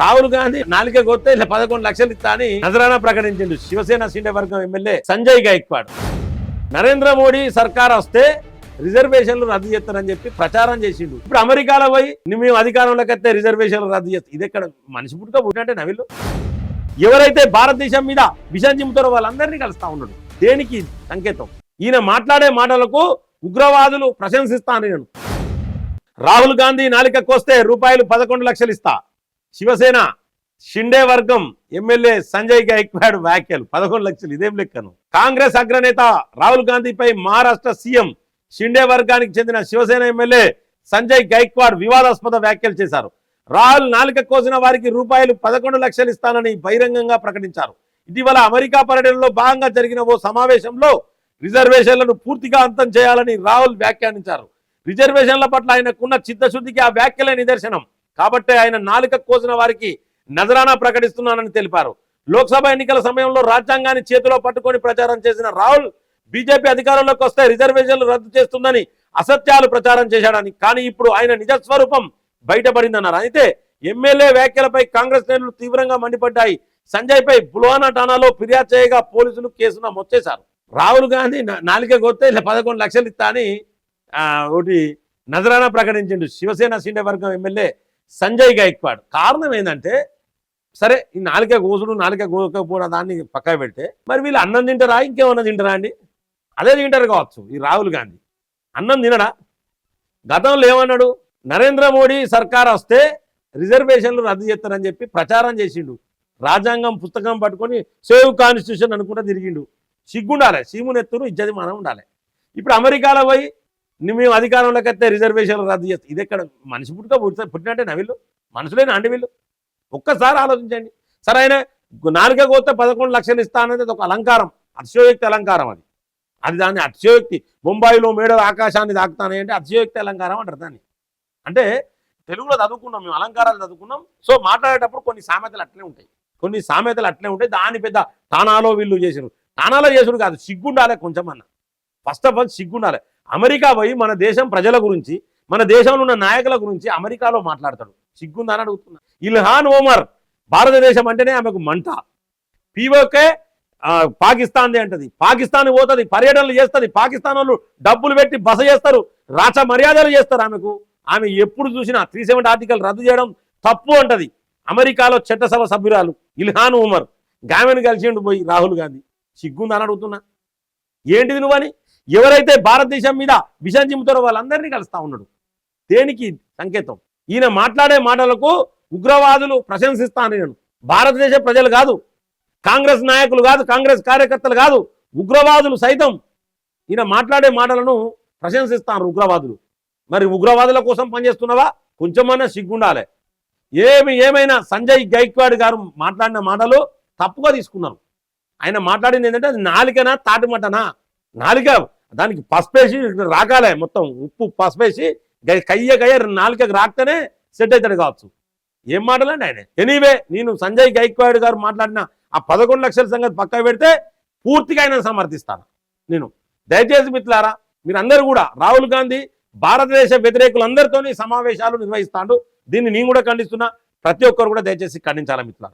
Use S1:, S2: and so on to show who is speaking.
S1: రాహుల్ గాంధీ నాలుగే కొత్తే ఇలా పదకొండు లక్షలు ఇస్తా అని నజరానా ప్రకటించిండు. శివసేన సీనియర్ వర్గం ఎమ్మెల్యే సంజయ్ గైక్వాడ్. నరేంద్ర మోడీ సర్కార్ వస్తే రిజర్వేషన్లు రద్దు చేస్తారని చెప్పి ప్రచారం చేసిండు. ఇప్పుడు అమెరికాలో పోయి మేము అధికారంలోకి వస్తే రిజర్వేషన్లు రద్దు చేస్తాం. ఇది ఎక్కడ మనిషి పుట్టుక పుట్టినట్టే నవిల్లు ఎవరైతే భారతదేశం మీద విషం చిమ్ముతారో వాళ్ళందరినీ కలుస్తా ఉన్నాడు. దేనికి? సంకేతం. ఈయన మాట్లాడే మాటలకు ఉగ్రవాదులు ప్రశంసిస్తాను నేను. రాహుల్ గాంధీ నాలిక కోస్తే రూపాయలు పదకొండు లక్షలు ఇస్తా. శివసేన షిండే వర్గం ఎమ్మెల్యే సంజయ్ గైక్వాడ్ వ్యాఖ్యలు. పదకొండు లక్షలు ఇదేం లెక్కను? కాంగ్రెస్ అగ్రనేత రాహుల్ గాంధీపై మహారాష్ట్ర సీఎం షిండే వర్గానికి చెందిన శివసేన ఎమ్మెల్యే సంజయ్ గైక్వాడ్ వివాదాస్పద వ్యాఖ్యలు చేశారు. రాహుల్ నాలుక కోసిన వారికి రూపాయలు పదకొండు లక్షలు ఇస్తానని బహిరంగంగా ప్రకటించారు. ఇటీవల అమెరికా పర్యటనలో భాగంగా జరిగిన ఓ సమావేశంలో రిజర్వేషన్లను పూర్తిగా అంతం చేయాలని రాహుల్ వ్యాఖ్యానించారు. రిజర్వేషన్ల పట్ల ఆయనకున్న చిత్తశుద్ధికి ఆ వ్యాఖ్యలే నిదర్శనం. కాబట్టే ఆయన నాలుక కోసిన వారికి నజరానా ప్రకటిస్తున్నానని తెలిపారు. లోక్సభ ఎన్నికల సమయంలో రాజ్యాంగాన్ని చేతిలో పట్టుకొని ప్రచారం చేసిన రాహుల్ బీజేపీ అధికారంలోకి వస్తే రిజర్వేషన్లు రద్దు చేస్తుందని అసత్యాలు ప్రచారం చేశాడని కానీ ఇప్పుడు ఆయన నిజ స్వరూపం బయటపడిందన్నారు. అయితే ఎమ్మెల్యే వ్యాఖ్యలపై కాంగ్రెస్ నేతలు తీవ్రంగా మండిపడ్డాయి. సంజయ్ పై బుల్వానా ఠానాలో ఫిర్యాదు చేయగా పోలీసులు కేసు నమోదు రాహుల్ గాంధీ నా- కొత్త కొత్తే ఇలా పదకొండు లక్షలు ఇస్తా అని ఒకటి నజరానా ప్రకటించిండు. శివసేన సీనియర్ వర్గం ఎమ్మెల్యే సంజయ్ గైక్వాడ్. కారణం ఏంటంటే సరే ఈ నాలుకే కోసుడు నాలుకే కోకపోవడం దాన్ని పక్క పెడితే మరి వీళ్ళు అన్నం తింటారా? ఇంకేమన్నా తింటారా అండి? అదే తింటారు కావచ్చు ఈ రాహుల్ గాంధీ. అన్నం తినడా? గతంలో ఏమన్నాడు? నరేంద్ర మోడీ సర్కార్ వస్తే రిజర్వేషన్లు రద్దు చేస్తారని చెప్పి ప్రచారం చేసిండు. రాజ్యాంగం పుస్తకం పట్టుకొని సేవ్ కాన్స్టిట్యూషన్ అనుకుంటా తిరిగిండు. సిగ్గుండాలి సీమునెత్తురు ఇజ్జది మనం ఉండాలి. ఇప్పుడు అమెరికాలో పోయి మేము అధికారంలోకి వస్తే రిజర్వేషన్లు రద్దు చేస్తాం. ఇది ఎక్కడ? మనిషి పుట్టుక పుట్టిన పుట్టినట్టే నా వీళ్ళు? మనుషులేనా అండి వీళ్ళు? ఒక్కసారి ఆలోచించండి. సరే ఆయన నాలుగే కోస్తే పదకొండు లక్షలు ఇస్తా అనేది ఒక అలంకారం. అతిశయోక్తి అలంకారం అది. అది దాన్ని అతిశయోక్తి. బొంబాయిలో మేడలు ఆకాశాన్ని దాకుతానే అంటే అతిశయోక్తి అలంకారం అంటారు దాన్ని. అంటే తెలుగులో చదువుకున్నాం మేము అలంకారాలు చదువుకున్నాం. సో మాట్లాడేటప్పుడు కొన్ని సామెతలు అట్లే ఉంటాయి. కొన్ని సామెతలు అట్లే ఉంటాయి. దాని పెద్ద తానాలో వీళ్ళు చేసారు తానాలో చేసుడు కాదు సిగ్గుండాలి కొంచెం అన్న ఫస్ట్ ఆఫ్ ఆల్ సిగ్గుండాలి. అమెరికా పోయి మన దేశం ప్రజల గురించి మన దేశంలో ఉన్న నాయకుల గురించి అమెరికాలో మాట్లాడతాడు. సిగ్గుందని అడుగుతున్నా. ఇల్హాన్ ఓమర్ భారతదేశం అంటేనే ఆమెకు మంట. పీఓకే పాకిస్తాన్ది అంటది. పాకిస్తాన్ పోతుంది పర్యటనలు చేస్తుంది. పాకిస్తాన్ వాళ్ళు డబ్బులు పెట్టి బస చేస్తారు రాచ మర్యాదలు చేస్తారు ఆమెకు. ఆమె ఎప్పుడు చూసినా త్రీ సెవెంటీ ఆర్టికల్ రద్దు చేయడం తప్పు అంటది. అమెరికాలో చట్టసభ సభ్యురాలు ఇల్హాన్ ఉమర్ గామెను కలిసిండు పోయి రాహుల్ గాంధీ. సిగ్గుందని అడుగుతున్నా. ఏంటిది నువ్వని ఎవరైతే భారతదేశం మీద విషం చిమ్ముతారో వాళ్ళందరినీ కలుస్తా ఉన్నాడు. దేనికి? సంకేతం. ఈయన మాట్లాడే మాటలకు ఉగ్రవాదులు ప్రశంసిస్తాను నేను. భారతదేశ ప్రజలు కాదు కాంగ్రెస్ నాయకులు కాదు కాంగ్రెస్ కార్యకర్తలు కాదు ఉగ్రవాదులు సైతం ఈయన మాట్లాడే మాటలను ప్రశంసిస్తాను ఉగ్రవాదులు. మరి ఉగ్రవాదుల కోసం పనిచేస్తున్నావా? కొంచెమైనా సిగ్గుండాలి. ఏమి ఏమైనా సంజయ్ గైక్వాడ్ గారు మాట్లాడిన మాటలు తప్పుగా తీసుకున్నాను ఆయన మాట్లాడింది ఏంటంటే అది నాలికనా తాటిమటనా నాలుక దానికి పసుపేసి రాకాలే మొత్తం ఉప్పు పసుపేసి కయ్య కయ్య నాలుకకి రాకనే సెట్ అవుతాడు కావచ్చు. ఏం మాటలండి ఆయన? ఎనీవే నేను సంజయ్ గైక్వాడ్ గారు మాట్లాడిన ఆ పదకొండు లక్షల సంగతి పక్క పెడితే పూర్తిగా ఆయన సమర్థిస్తాను నేను. దయచేసి మిత్రులారా మీరందరూ కూడా రాహుల్ గాంధీ భారతదేశ వ్యతిరేకులందరితో సమావేశాలు నిర్వహిస్తాడు. దీన్ని నేను కూడా ఖండిస్తున్నా. ప్రతి ఒక్కరు కూడా దయచేసి ఖండించాలా మిత్రులారా?